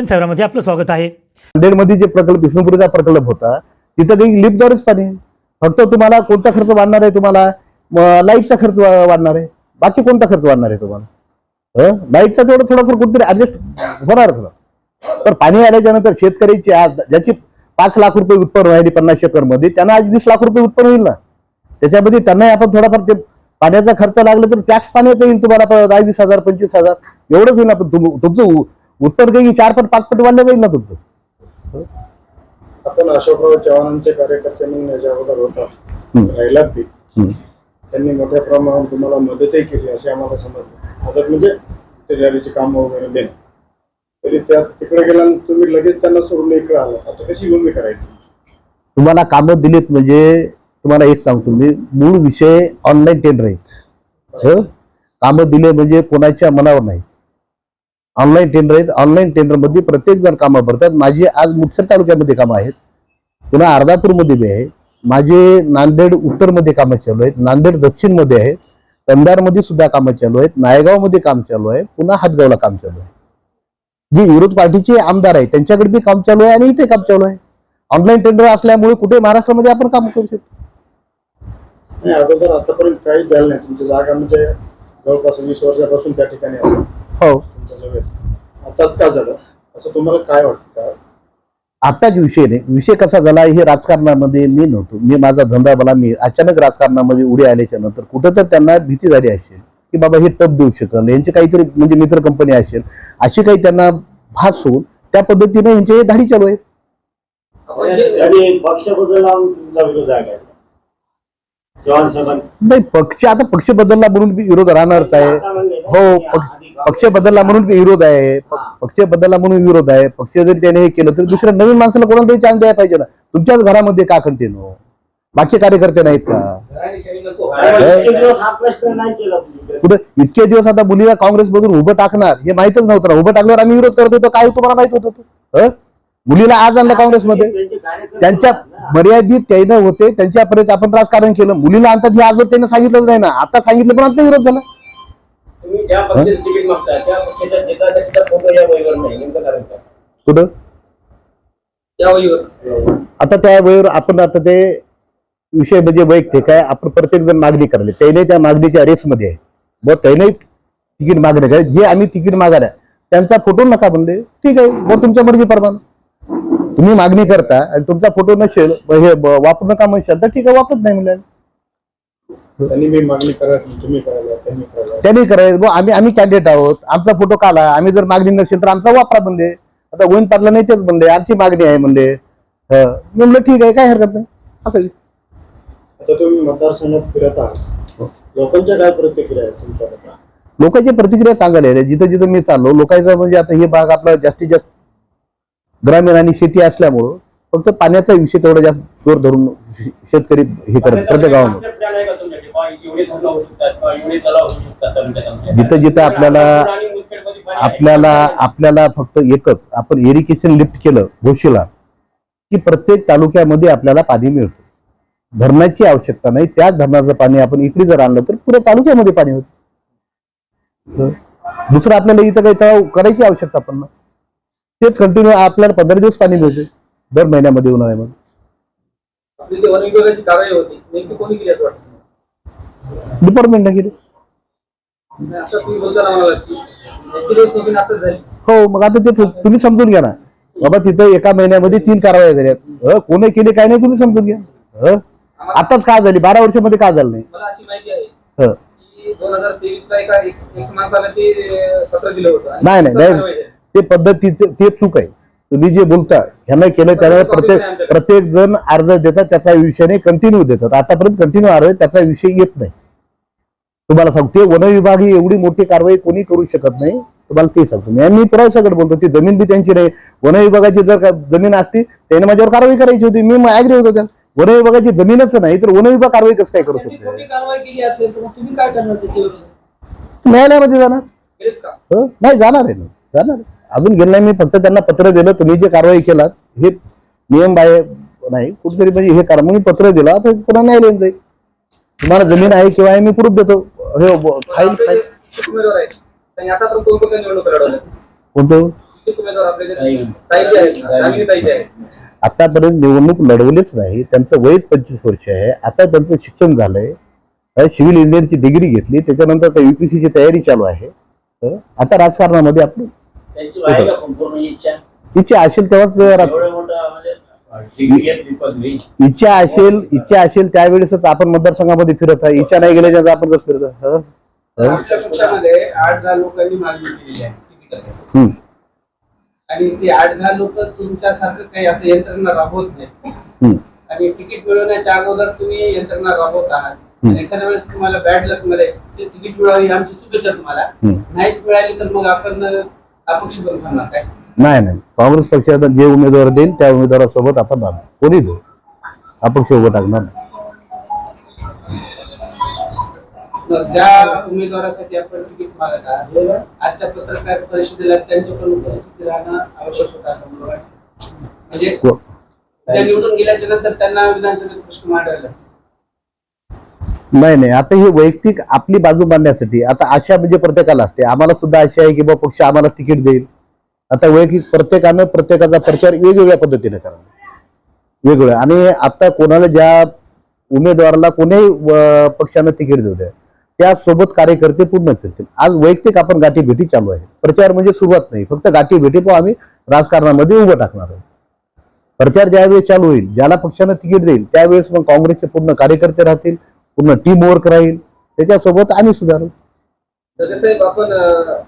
दर्शन सेवरामध्ये आपलं स्वागत आहे. नांदेडमध्ये जे प्रकल्प विष्णुपुरीचा प्रकल्प होता तिथं काही लिफ्टद्वारेच पाणी फक्त तुम्हाला कोणता खर्च वाढणार आहे तुम्हाला? लाईटचा खर्च वाढणार आहे. बाकी कोणता खर्च वाढणार आहे तुम्हाला? लाईटचा तेवढं थोडाफार कुठेतरी ऍडजस्ट होणारच ना. तर पाणी आल्याच्यानंतर शेतकऱ्याची आज ज्याची पाच लाख रुपये उत्पन्न राहिली पन्नास एकरमध्ये त्यांना आज वीस लाख रुपये उत्पन्न होईल ना. त्याच्यामध्ये त्यांनाही आपण थोडाफार ते पाण्याचा खर्च लागला तर टॅक्स पाण्याचा येईल तुम्हाला दहा वीस हजार पंचवीस हजार. एवढंच होईल ना पण तुमचं उ- उत्पन्न काही चार पट पाच पट वाढलं जाईल ना तुमचं आपण अशोकराव चव्हाणांचे कार्यकर्ते म्हणून याच्या अगोदर हम्म. राहिलात बी. त्यांनी मोठ्या प्रमाणात तुम्हाला मदतही केली असे आम्हाला समजलं मदत म्हणजे ते रॅलीची काम वगैरे देणं तरी त्या तिकडे गेल्यानंतर तुम्ही लगेच त्यांना सोडून इकडे आला आता कशी भूमिका राहील तुमची? तुम्हाला कामं दिलीत म्हणजे तुम्हाला एक सांगतो मी मूळ विषय ऑनलाईन टेंडर आहेत? कामं दिले म्हणजे कोणाच्या मनावर नाही ऑनलाईन टेंडर आहेत. ऑनलाईन टेंडरमध्ये प्रत्येक जण कामं भरतात. माझी आज मुखेड तालुक्यामध्ये कामं आहेत. पुन्हा अर्धापूरमध्ये बी आहे. माझे नांदेड उत्तरमध्ये कामं चालू आहेत. नांदेड दक्षिणमध्ये आहेत कंधारमध्ये सुद्धा कामं चालू आहेत. नायगावमध्ये काम चालू आहे. पुन्हा हातगावला काम चालू आहे. जे विरोध पार्टीचे आमदार आहेत त्यांच्याकडे बी काम चालू आहे आणि इथे काम चालू आहे. ऑनलाईन टेंडर असल्यामुळे कुठे महाराष्ट्रामध्ये आपण काम करू शकतो? नाही अगोदर आतापर्यंत काहीच झालं नाही. तुमची जागा म्हणजे जवळपास वीस वर्षापासून त्या ठिकाणी हो. तुमच्या जवळ आताच का झालं? असं तुम्हाला काय वाटतं का? आताच विषय नाही. विषय कसा झाला हे राजकारणामध्ये मी नव्हतो. मी माझा धंदा मला मी अचानक राजकारणामध्ये उडी आल्याच्यानंतर कुठं तर त्यांना भीती झाली असेल की बाबा हे टप देऊ शकेल यांची काहीतरी म्हणजे मित्र कंपनी असेल अशी काही त्यांना भास होऊन त्या पद्धतीने यांचे हे धाडी चालू आहेत. आणि पक्ष बदलला तुमचा विरोध आहे नाही पक्ष आता पक्ष बदलला म्हणून विरोध राहणारच आहे. हो पक्ष- पक्ष बदलला म्हणून विरोध आहे. पक्ष बदलला म्हणून विरोध आहे. पक्ष जरी त्याने हे केलं तरी दुसऱ्या नवीन माणसाला कोणाला तरी चान्स द्यायला पाहिजे ना. तुमच्याच घरामध्ये का कंटिन्यू बाकी कार्यकर्ते नाहीत का? कुठे? इतके दिवस आता मुलीला काँग्रेस मधून उभं टाकणार हे माहितच नव्हतं ना. उभं टाकल्यावर आम्ही विरोध करत होतो. काय तुम्हाला माहीत होतं? हं? मुलीला आज आणलं काँग्रेसमध्ये. त्यांच्या. मर्यादित त्यानं होते. त्यांच्यापर्यंत आपण राजकारण केलं. मुलीला आणतात हे आजवर त्यांना सांगितलंच नाही ना. आता सांगितलं पण आमचा विरोध झाला. तुम्ही ज्या पक्षाचं तिकीट मागता त्या पक्षाच्या नेता त्याचा फोटो या वहीवर नाही नेमकं कारण काय? कुठं? त्या वहीवर. आता त्या वेळेवर आपण आता ते विषय म्हणजे वैयक्तिक आहे आपण प्रत्येक जण मागणी करले त्याने त्या मागणीच्या रेसमध्ये आहे. व त्याने तिकीट मागणे काय जे आम्ही तिकीट मागायला त्यांचा फोटो नका म्हणले. ठीक आहे व तुमच्या मर्जी प्रमाण. तुम्ही मागणी करता आणि तुमचा फोटो नसेल व हे वापरू नका म्हणशाल तर ठीक आहे वापरत नाही म्हणलं. मागणी करा तुम्ही करायला त्यांनी करायचं. आम्ही आम्ही कॅन्डिडेट आहोत. आमचा फोटो काला आम्ही जर मागणी नसेल तर आमचा वापरा म्हणले. आता गोविंद पाटला नाही तेच म्हणले. आमची मागणी आहे म्हणले. हं. मी म्हणलं ठीक आहे काय हरकत नाही. असं आता तुम्ही मतदारसंघात फिरत आहात. लोकांच्या काय प्रतिक्रिया आहेत तुमच्याबद्दल लोकांची प्रतिक्रिया चांगली आहे. जिथं जिथं मी चाललो लोकांचा म्हणजे आता हे भाग आपला जास्तीत जास्त ग्रामीण आणि शेती असल्यामुळं फक्त पाण्याचा विषय तेवढा जास्त जोर धरून शेतकरी हे करत प्रत्येक गावामध्ये? जिथं जिथं आपल्याला. आपल्याला आपल्याला फक्त एकच आपण इरिगेशन लिफ्ट केलं घोशीला की प्रत्येक तालुक्यामध्ये आपल्याला पाणी मिळतं. धरणाची आवश्यकता नाही त्याच धरणाचं पाणी आपण इकडे जर आणलं तर पुऱ्या तालुक्यामध्ये पाणी होतं. दुसरं आपल्याला इथं काही तळाव करायची आवश्यकता पण नाही. तेच कंटिन्यू आपल्याला पंधरा दिवस पाणी मिळते दर महिन्यामध्ये उन्हाळ्यामध्ये आपली जी वन विभागाची कारवाई होती. नेमकी कोणी केली असं वाटतं? डिपार्टमेंटने केली. आता तुम्ही बोलताना म्हणाला की इतके दिवस नवीन आताच झाली. हो मग आता ते तु- तुम्ही समजून घ्या ना. बाबा तिथं एका महिन्यामध्ये तीन कारवाया झाल्यात हं, कोणी केली काय नाही तुम्ही समजून घ्या. हं? आताच का झाली? बारा वर्षामध्ये का झालं नाही? मला अशी माहिती आहे हं. की दोन हजार तेवीस ला एका माणसाला ते अं, पत्र दिलं होतं. आणि नाही नाही कारवाई नाही. झाली. ते पद्धती ते ते चूक आहे. तुम्ही जे बोलता ह्यांना केलं त्याला प्रत्येक प्रत्येक जण अर्ज देतात त्याचा विषय नाही कंटिन्यू देतात. आतापर्यंत कंटिन्यू अर्ज त्याचा विषय येत नाही. तुम्हाला सांगतो वन विभाग ही एवढी मोठी कारवाई कोणी करू शकत नाही. तुम्हाला ते सांगतो. मी मी पुराव्यासकट बोलतो ती जमीन बी त्यांची नाही. वन विभागाची जर का जमीन असती त्याने माझ्यावर कारवाई करायची होती. मी ऍग्री होतो त्या वन विभागाची जमीनच नाही तर वन विभाग कारवाई कसं काय करू शकतो? न्यायालयामध्ये जाणार? नाही जाणार आहे ना. जाणार आहे. अजून गेलं नाही. मी फक्त त्यांना पत्र दिलं. तुम्ही जे कारवाई केलात हे नियम बाह्य नाही. कुठेतरी म्हणजे हे करा. मी पत्र दिलं. आता पुन्हा न्यायालयात जाईल. तुम्हाला जमीन आहे किंवा मी प्रूफ देतो. हे फाईल फाईल आतापर्यंत निवडणुका कोणतं? आतापर्यंत लढवलीच नाही. त्यांचं वयच पंचवीस वर्ष आहे. आता त्यांचं शिक्षण झालंय. सिव्हिल इंजिनिअरची डिग्री घेतली. त्याच्यानंतर आता युपीसीची तयारी चालू आहे. आता राजकारणामध्ये आपली त्यांची आहे का संपूर्ण इच्छा इच्छा असेल तेव्हाच राज- एवढं मोठं म्हणजे डिग्री घेतली पदवी इच्छा असेल इच्छा असेल त्यावेळेसच आपण मतदारसंघामध्ये फिरत आहे इच्छा नाही गेल्याच्या आपण कसं फिरत आहे? हं? हं? पक्षामध्ये आठ दहा लोकांनी मागणी केलेली आहे तिकिटासाठी हम्म. आणि ती आठ दहा लोक तुमच्यासारखं काही असं यंत्रणा राबवत नाही हम्म. आणि तिकीट मिळवण्याच्या अगोदर तुम्ही यंत्रणा राबवत आहात. आणि एखाद्या वेळेस तुम्हाला बॅड लकमध्ये ते तिकीट मिळावी ही आमची शुभेच्छा तुम्हाला हम्म. नाहीच मिळाली तर मग आपण अपक्ष बनून थांबणार काय? नाही नाही. काँग्रेस पक्षाचा जे उमेदवार देईल त्या उमेदवारासोबत आपण राहणार. कोणी देऊ? अपक्ष उभं टाकणार नाही. ज्या उमेदवारासाठी आपण तिकीट मागत आहात आजच्या पत्रकार परिषदेला त्यांची पण उपस्थिती राहणं आवश्यक होतं असं मला वाटतं. म्हणजे त्या निवडून गेल्याच्यानंतर त्यांना विधानसभेत प्रश्न मांडायला नाही नाही. आता ही वैयक्तिक आपली बाजू मांडण्यासाठी आता आशा म्हणजे प्रत्येकाला असते. आम्हाला सुद्धा आशा आहे की बाबा पक्ष आम्हाला तिकीट देईल. आता वैयक्तिक प्रत्येकानं प्रत्येकाचा प्रचार वेगवेगळ्या पद्धतीने करावा. वेगवेगळं. आणि आता कोणाला ज्या उमेदवाराला कोणीही पक्षानं तिकीट देऊ द्या त्यासोबत कार्यकर्ते पूर्ण करतील. आज वैयक्तिक आपण गाठी भेटी चालू आहे. प्रचार म्हणजे सुरुवात नाही. फक्त गाठी भेटी पण आम्ही राजकारणामध्ये उभं टाकणार आहोत. प्रचार ज्यावेळेस चालू होईल ज्याला पक्षानं तिकीट देईल त्यावेळेस मग काँग्रेसचे पूर्ण कार्यकर्ते राहतील. पूर्ण टीम वर्क राहील. त्याच्यासोबत आम्ही सुधारू. साहेब आपण अं,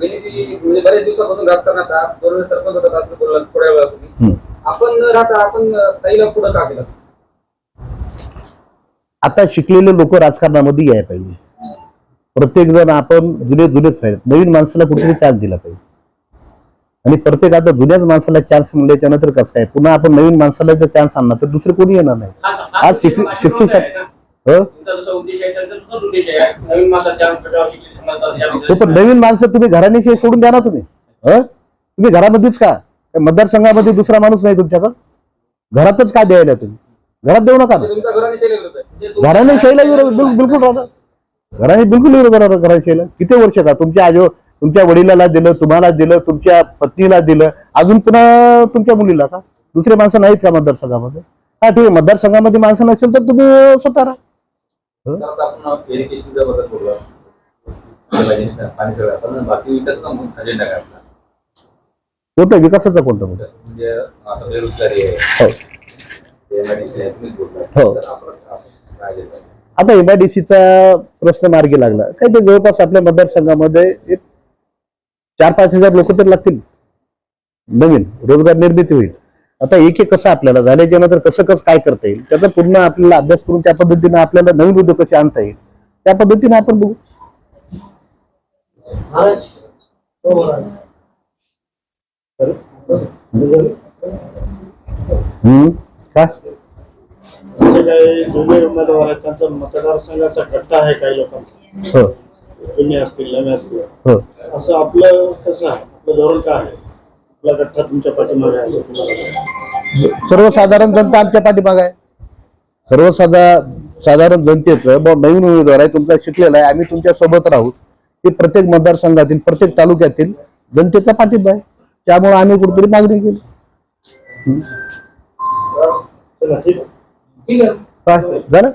गेली ती म्हणजे बरेच दिवसापासून राजकारणात आहात. बरोबर सरपंच होतात असं बोलला थोड्या वेळापूर्वी. हम्म. आपण न राहता आपण अं, ताईला पुढं का केलं? आता शिकलेले लोक राजकारणामध्ये यायला पाहिजे. प्रत्येक जण आपण जुने जुनेच आहेत. नवीन माणसाला कुठेतरी चान्स दिला पाहिजे. आणि प्रत्येक आता जुन्याच माणसाला चान्स मिळाल्याच्या नंतर कसं काय पुन्हा आपण नवीन माणसाला जर चान्स आणला तर दुसरं कोणी येणार नाही. आज शिक- शिक्षण हं? पण नवीन माणसं तुम्ही घराण्याशिवाय सोडून द्या ना तुम्ही. हं? तुम्ही घरामध्येच का? मतदारसंघामध्ये दुसरा माणूस नाही तुमच्याकडे? घरातच काय द्यायला तुम्ही? घरात देऊ नका घराने शैली विरोध म्हणजे घराने बिलकुल राहणार. घराने बिलकुल विरोध राहणार घराने शैला. किती वर्ष का? तुमच्या आजो तुमच्या वडिलाला दिलं तुम्हाला दिलं तुमच्या पत्नीला दिलं. अजून पुन्हा तुमच्या मुलीला का? दुसरे माणसं नाहीत का मतदारसंघामध्ये? हा ठीक आहे. मतदारसंघामध्ये माणसं नसेल तर तुम्ही स्वतः राहा. कोणता? विकासाचा कोणता मुद्दा म्हणजे हो. हो. आता एमआयडीसीचा प्रश्न मार्गी लागला. काय ते जवळपास आपल्या मतदारसंघामध्ये एक चार पाच हजार लोक तर लागतील. नवीन. रोजगार निर्मिती होईल. आता एक एक कसं आपल्याला झाल्याच्यानंतर कसं कसं काय करता येईल त्याचा पूर्ण आपल्याला अभ्यास करून त्या पद्धतीने आपल्याला नवीन उद्योग कसे आणता येईल त्या पद्धतीने आपण बघू. हो काय? असे काही जुने उमेदवार आहेत त्यांचा मतदारसंघाचा गट्टा आहे काही लोकांचा. हो. जुने असतील नवे असतील. हो. असं आपलं कसं आहे? आपलं धोरण काय आहे? आपला गठ्ठा तुमच्या पाठीमागे असं तुम्हाला? सर्वसाधारण जनता आमच्या पाठीमाग आहे. सर्वसाधा साधारण जनतेचं नवीन उमेदवार आहे तुमचा शिकलेला आहे आम्ही तुमच्यासोबत राहू. की प्रत्येक मतदारसंघातील प्रत्येक तालुक्यातील जनतेचा पाठिंबा आहे. त्यामुळे आम्ही कुठेतरी मागणी केली? झालं?